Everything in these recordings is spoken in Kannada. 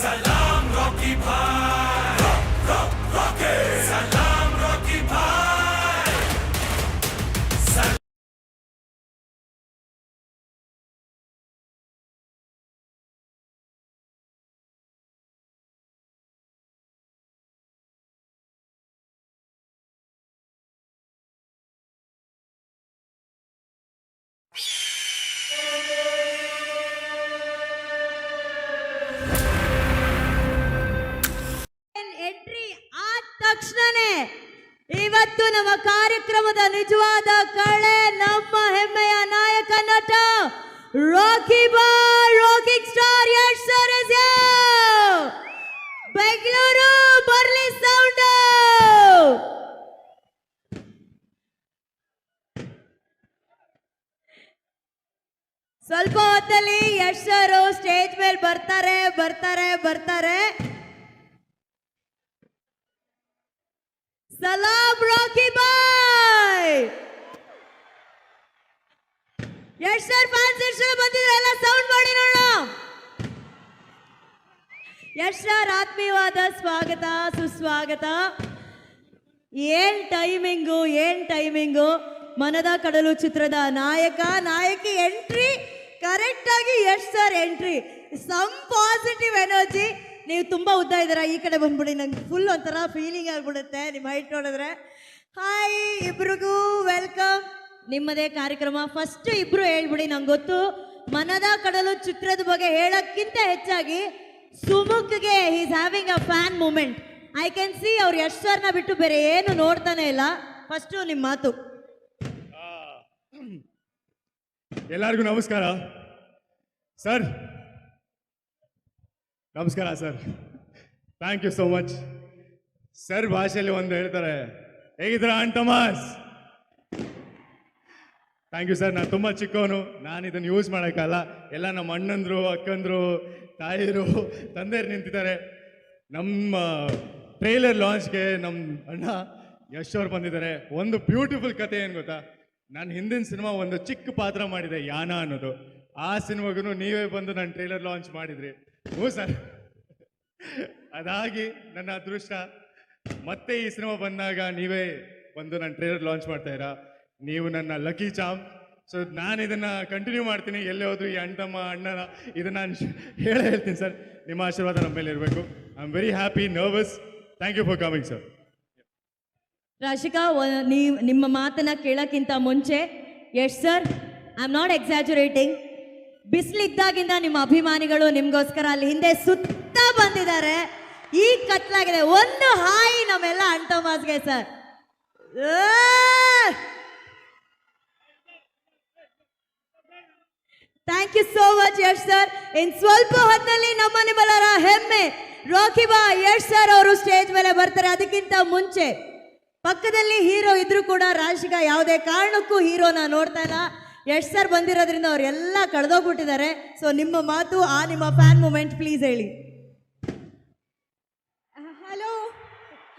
Salam. ಇವತ್ತು ನಮ್ಮ ಕಾರ್ಯಕ್ರಮದ ನಿಜವಾದ ಕಳೆ ನಮ್ಮ ಹೆಮ್ಮೆಯ ನಾಯಕ ನಟ Rocky Bhai rocking star Yash sir. Bengaluru ಬರ್ಲಿ ಸೌಂಡ್ ಸ್ವಲ್ಪ ಹೊತ್ತಲ್ಲಿ ಯಶ್ ಸರ್ ಸ್ಟೇಜ್ ಮೇಲೆ ಬರ್ತಾರೆ ಬರ್ತಾರೆ ಬರ್ತಾರೆ ಸಲಾಮ್ Rocky Bhai Yash sir fans ಎಷ್ಟು ಜನ ಬಂದಿದ್ರೆ ಎಲ್ಲ ಸೌಂಡ್ ಮಾಡಿ ನೋಡೋಣ ಯಶ್ ಸರ್ ಆತ್ಮೀಯವಾದ ಸ್ವಾಗತ, ಸುಸ್ವಾಗತ. ಏನ್ ಟೈಮಿಂಗು ಏನ್ ಟೈಮಿಂಗು ಮನದ ಕಡಲು ಚಿತ್ರದ ನಾಯಕ, ನಾಯಕಿ ಎಂಟ್ರಿ ಕರೆಕ್ಟ್ ಆಗಿ Yash sir entry some positive energy ನೀವು ತುಂಬ ಉದ್ದ ಇದ್ದೀರಾ? ಈ ಕಡೆ ಬಂದ್ಬಿಡಿ, ನಂಗೆ ಫುಲ್ ಒಂಥರ ಫೀಲಿಂಗ್ ಆಗ್ಬಿಡುತ್ತೆ. ನಿಮ್ಮ ಹೈಟ್ ನೋಡಿದ್ರೆ. ಹಾಯ್ ಇಬ್ರಿಗೂ ವೆಲ್ಕಮ್ ನಿಮ್ಮದೇ ಕಾರ್ಯಕ್ರಮ. ಫಸ್ಟ್ ಇಬ್ರು ಹೇಳ್ಬಿಡಿ, ನಂಗೆ ಗೊತ್ತು. ಮನದ ಕಡಲು ಚಿತ್ರದ ಬಗ್ಗೆ ಹೇಳೋಕ್ಕಿಂತ ಹೆಚ್ಚಾಗಿ ಸುಮುಖ್ಗೆ is having a fan moment I can see ಅವ್ರು ಯಶ್ವರ್ನ ಬಿಟ್ಟು ಬೇರೆ ಏನು ನೋಡ್ತಾನೆ ಇಲ್ಲ. ಫಸ್ಟು ನಿಮ್ಮ ಮಾತು. ಎಲ್ಲರಿಗೂ ನಮಸ್ಕಾರ. ಸರ್ ನಮಸ್ಕಾರ sir. Thank you so much sir ಭಾಷೆಯಲ್ಲಿ ಒಂದು ಹೇಳ್ತಾರೆ, ಹೇಗಿದ್ದೀರಾ ಆನ್ ಥಮಾಸ್? ಥ್ಯಾಂಕ್ ಯು ಸರ್ ನಾನು ತುಂಬ ಚಿಕ್ಕವನು. ನಾನು ಇದನ್ನು ಯೂಸ್ ಮಾಡೋಕ್ಕಲ್ಲ. ಎಲ್ಲ ನಮ್ಮ ಅಣ್ಣಂದ್ರು, ಅಕ್ಕಂದ್ರು ತಾಯಿರು ತಂದೆಯರು ನಿಂತಿದ್ದಾರೆ. ನಮ್ಮ ಟ್ರೈಲರ್ ಲಾಂಚ್ಗೆ ನಮ್ಮ ಅಣ್ಣ ಯಶ್ ಅವ್ರು ಬಂದಿದ್ದಾರೆ. ಒಂದು ಬ್ಯೂಟಿಫುಲ್ ಕತೆ ಏನು ಗೊತ್ತಾ? ನಾನು ಹಿಂದಿನ ಸಿನಿಮಾ ಒಂದು ಚಿಕ್ಕ ಪಾತ್ರ ಮಾಡಿದೆ ಯಾನ ಅನ್ನೋದು. ಆ ಸಿನಿಮಾಗೂ ನೀವೇ ಬಂದು ನಾನು ಟ್ರೈಲರ್ ಲಾಂಚ್ ಮಾಡಿದ್ರಿ. ಹ್ಞೂ ಸರ್ ಅದಾಗಿ ನನ್ನ ಅದೃಷ್ಟ, ಮತ್ತೆ ಈ ಸಿನಿಮಾ ಬಂದಾಗ ನೀವೇ ಬಂದು ನನ್ನ ಟ್ರೇಲರ್ ಲಾಂಚ್ ಮಾಡ್ತಾ ಇರಾ. ನೀವು ನನ್ನ ಲಕ್ಕಿ ಚಾಮ್. ಸೊ ನಾನು ಇದನ್ನ ಕಂಟಿನ್ಯೂ ಮಾಡ್ತೀನಿ. ಎಲ್ಲೇ ಹೋದ್ರು ಈ ಅಣ್ಣಮ್ಮ ಅಣ್ಣನ ಇದನ್ನ ನಾನು ಹೇಳೇ ಹೇಳ್ತೀನಿ ಸರ್. ನಿಮ್ಮ ಆಶೀರ್ವಾದ ನಮ್ಮ ಮೇಲೆ ಇರಬೇಕು. I am very happy nervous thank you for coming sir Rashika ನೀವು ನಿಮ್ಮ ಮಾತನ್ನ ಕೇಳಕ್ಕಿಂತ ಮುಂಚೆ yes sir I am not exaggerating ಬಿಸಿಲಿದ್ದಾಗಿಂದ ನಿಮ್ಮ ಅಭಿಮಾನಿಗಳು ನಿಮ್ಗೋಸ್ಕರ ಅಲ್ಲಿ ಹಿಂದೆ ಸುತ್ತ ಬಂದಿದ್ದಾರೆ. ಈ ಕತ್ಲಾಗಿದೆ. ಒಂದು ಹಾಯಿ ನಮ್ಮೆಲ್ಲ ಅಂಟೋಮಾಸ್ಗೆ sir. Thank you so much Yash sir ಇನ್ ಸ್ವಲ್ಪ ಹೊತ್ತಲ್ಲಿ ನಮ್ಮ ನಿಮ್ಮಲ್ಲರ ಹೆಮ್ಮೆ. ರಾಕಿ ಬಾ ಯಶ್ ಸರ್ ಅವರು ಸ್ಟೇಜ್ ಮೇಲೆ ಬರ್ತಾರೆ. ಅದಕ್ಕಿಂತ ಮುಂಚೆ. ಪಕ್ಕದಲ್ಲಿ ಹೀರೋ ಇದ್ರು ಕೂಡ ರಾಶಿಗ ಯಾವುದೇ ಕಾರಣಕ್ಕೂ ಹೀರೋನ ನೋಡ್ತಾ ಇಲ್ಲ. ಯಶ್ ಸರ್ ಬಂದಿರೋದ್ರಿಂದ ಅವರೆಲ್ಲ ಕಳೆದೋಗ್ಬಿಟ್ಟಿದ್ದಾರೆ. ಸೊ ನಿಮ್ಮ ಮಾತು ಆ ನಿಮ್ಮ ಫ್ಯಾನ್ ಮೂಮೆಂಟ್ ಪ್ಲೀಸ್ ಹೇಳಿ. Hello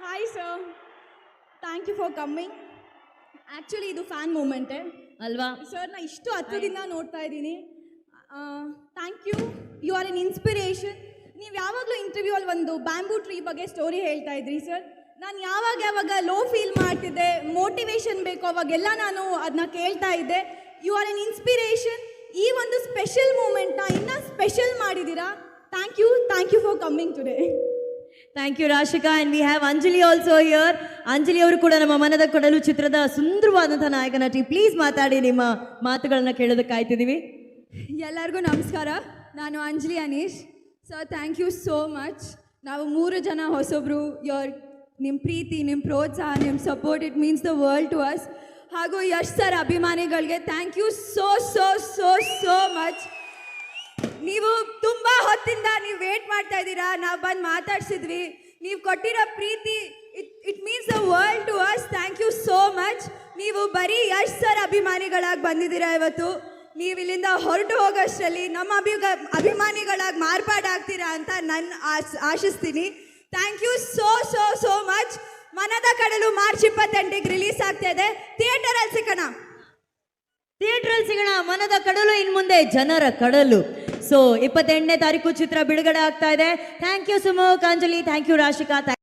hi sir thank you for coming actually ಇದು ಫ್ಯಾನ್ ಮೂಮೆಂಟೇ ಅಲ್ವಾ? ಸರ್ ನಾ ಇಷ್ಟು ಹತ್ತಿರದಿಂದ ನೋಡ್ತಾ ಇದ್ದೀನಿ. Thank you you are an inspiration ನೀವು ಯಾವಾಗಲೂ ಇಂಟರ್ವ್ಯೂ ಅಲ್ಲಿ ಒಂದು ಬ್ಯಾಂಬೂ ಟ್ರೀ ಬಗ್ಗೆ ಸ್ಟೋರಿ ಹೇಳ್ತಾ ಇದ್ರಿ ಸರ್ ನಾನು ಯಾವಾಗ ಯಾವಾಗ ಲೋ ಫೀಲ್ ಮಾಡ್ತಿದ್ದೆ ಮೋಟಿವೇಶನ್ ಬೇಕು ಅವಾಗೆಲ್ಲ ನಾನು ಅದನ್ನ ಕೇಳ್ತಾ ಇದ್ದೆ. ಯು ಆರ್ ಎನ್ ಇನ್ಸ್ಪಿರೇಷನ್ ಈ ಒಂದು ಸ್ಪೆಷಲ್ ಮೂಮೆಂಟ್ನ ಇನ್ನೂ ಸ್ಪೆಷಲ್ ಮಾಡಿದ್ದೀರಾ thank you thank you for coming today thank you Rashika and we have Anjali also here Anjali ಅವರು ಕೂಡ ನಮ್ಮ ಮನದ ಕೊಡಲು ಚಿತ್ರದ ಸುಂದರವಾದಂಥ ನಾಯಕ ನಟಿ ಪ್ಲೀಸ್ ಮಾತಾಡಿ ನಿಮ್ಮ ಮಾತುಗಳನ್ನ ಕೇಳೋದಕ್ಕೆ ಕಾಯ್ತಿದ್ದೀವಿ. ಎಲ್ಲರಿಗೂ ನಮಸ್ಕಾರ. ನಾನು Anjali Anish sir thank you so much ನಾವು ಮೂರು ಜನ ಹೊಸೊಬ್ರು ಯೋರ್ ನಿಮ್ಮ ಪ್ರೀತಿ ನಿಮ್ಮ ಪ್ರೋತ್ಸಾಹ ನಿಮ್ಮ support it means the world to us ಹಾಗೂ ಯಶ್ ಸರ್ ಅಭಿಮಾನಿಗಳಿಗೆ thank you so so so so much ನೀವು ತುಂಬ ಹೊತ್ತಿಂದ ನೀವು ವೇಟ್ ಮಾಡ್ತಾ ಇದ್ದೀರಾ? ನಾವು ಬಂದು ಮಾತಾಡ್ಸಿದ್ವಿ. ನೀವು ಕೊಟ್ಟಿರೋ ಪ್ರೀತಿ it it means a world to us thank you so much ನೀವು ಬರೀ ಯಶ್ ಸರ್ ಅಭಿಮಾನಿಗಳಾಗಿ ಬಂದಿದ್ದೀರಾ ಇವತ್ತು? ನೀವು ಇಲ್ಲಿಂದ ಹೊರಟು ಹೋಗೋಷ್ಟರಲ್ಲಿ ನಮ್ಮ ಅಭಿಗ, ಅಭಿಮಾನಿಗಳಾಗಿ ಮಾರ್ಪಾಡಾಗ್ತೀರಾ ಅಂತ ನನ್ನ ಆಶಿಸ್ತೀನಿ. Thank you so so so much ಮನದ ಕಡಲು ಮಾರ್ಚ್ ಇಪ್ಪತ್ತೆಂಟಿಗೆ ರಿಲೀಸ್ ಆಗ್ತಾ ಇದೆ. ಥಿಯೇಟರ್ ಥಿಯೇಟರಲ್ಲಿ ಸಿಗೋಣ. ಥಿಯೇಟ್ರಲ್ಲಿ ಸಿಗೋಣ. ಮನದ ಕಡಲು, ಇನ್ ಮುಂದೆ ಜನರ ಕಡಲು. ಸೊ ಇಪ್ಪತ್ತೆಂಟನೇ ತಾರೀಕು ಚಿತ್ರ ಬಿಡುಗಡೆ ಆಗ್ತಾ ಇದೆ. ಥ್ಯಾಂಕ್ ಯು ಸುಮೋ ಅಂಜಲಿ. Thank you Rashika.